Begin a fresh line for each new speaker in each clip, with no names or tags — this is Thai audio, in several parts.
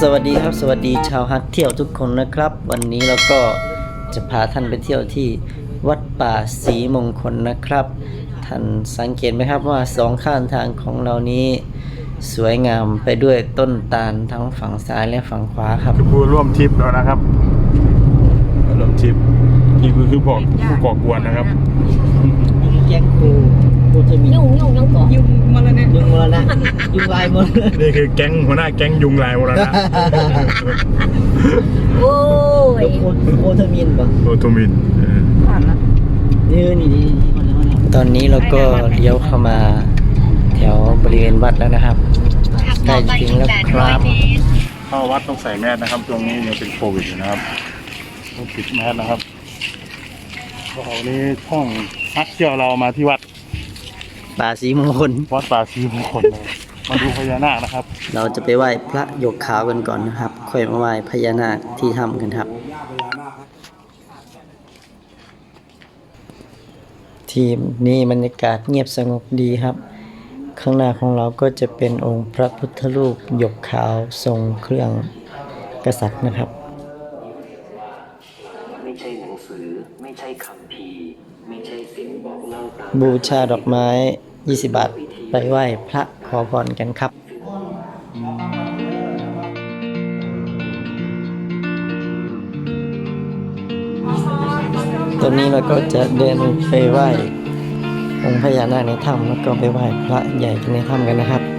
สวัสดีครับสวัสดีชาวฮักเที่ยวทุกคนนะครับ วันนี้เราก็จะพาท่านไปเที่ยวที่วัดป่าศรีมงคลนะครับ ท่านสังเกตไหมครับว่าสองข้างทางของเรานี้สวยงามไปด้วยต้นตาลทั้งฝั่งซ้ายและฝั่งขวาครับ
คือผู้ร่วมทริปแล้วนะครับร่วมทริปนี่คือคือบอกผู้ก่อกวนนะครับ
แก๊งค รูครูจะมี
ยุ่งยุ่งยังก่อ
ยุงมาแล้วเนี่ย
ยุงมรณะยุงลายมรณะ
นี่คือแก๊งหัวหน้าแก๊งยุงลายโบราณนะ
โอ้ย
โคโคทามินปะ
โอโทมินเออ
ผ่านละ
นี่นี่นี่ตอนนี้เราก็เลี้ยวเข้ามา แถวบริเวณวัดแล้วนะครับใกล้ถึงแล้วครับ
เข้าวัดต้องใส่แมสนะครับช่วงนี้ยังเป็นโควิดอยู่นะครับต้องปิดแมสนะครับเรานี้ช่องพักเที่ยวเรามาที่วัด
ป่าสีมงคล
วัดป่าศรีมงคลนะครับมาดูพญานาคนะครับ
เราจะไปไหว้พระหยกขาวกันก่อนนะครับ ค่อยมาไหว้พญานาคที่ถ้ำกันครับ ทีมนี้บรรยากาศเงียบสงบดีครับ ข้างหน้าของเราก็จะเป็นองค์พระพุทธรูปหยกขาวทรงเครื่องกษัตริย์นะครับ
ไม่ใช่หนังสือไม่ใช่คำพีร์ไม่ใช่เสียง บู
ชาดอกไม้ 20 บาท ไปไหว้พระขอพรกันครับตอนนี้เราก็จะเดินไปไหว้องค์พญานาคในถ้ำแล้วก็ไปไหว้พระใหญ่ในถ้ำกันนะครับ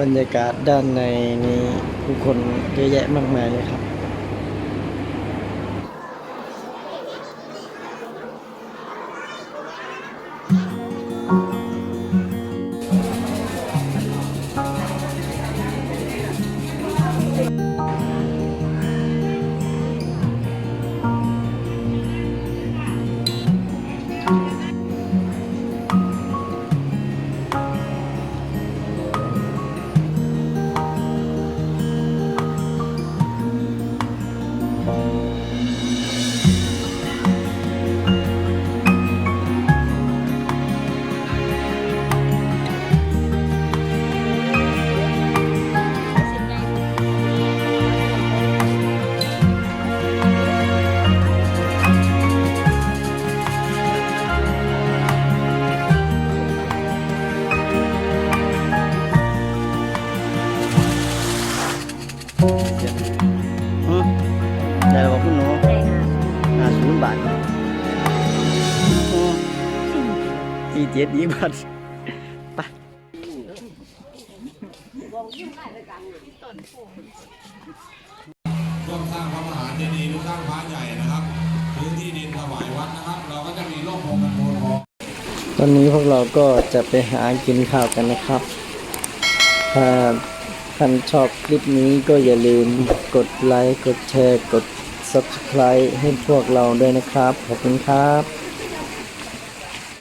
บรรยากาศด้านในนี้ผู้คนเยอะแยะมากมายเลยครับ อืมได้แล้วบอกคุณหนูห้าศูนย์บาทสี่เจ็ดยี่บาทไป
ร่วมสร้างพระมหาเจดีย์หรือสร้างพระใหญ่นะครับพื้นที่ดินถวายวัดนะครับ เราก็จะมีร่มโพธิ์กันโพธิ์ทอง
วันนี้พวกเราก็จะไปหากินข้าวกันนะครับถ้า ท่านชอบคลิปนี้ก็อย่าลืมกดไลค์ กดแชร์ กด Subscribe ให้พวกเราด้วยนะครับ ขอบคุณครับ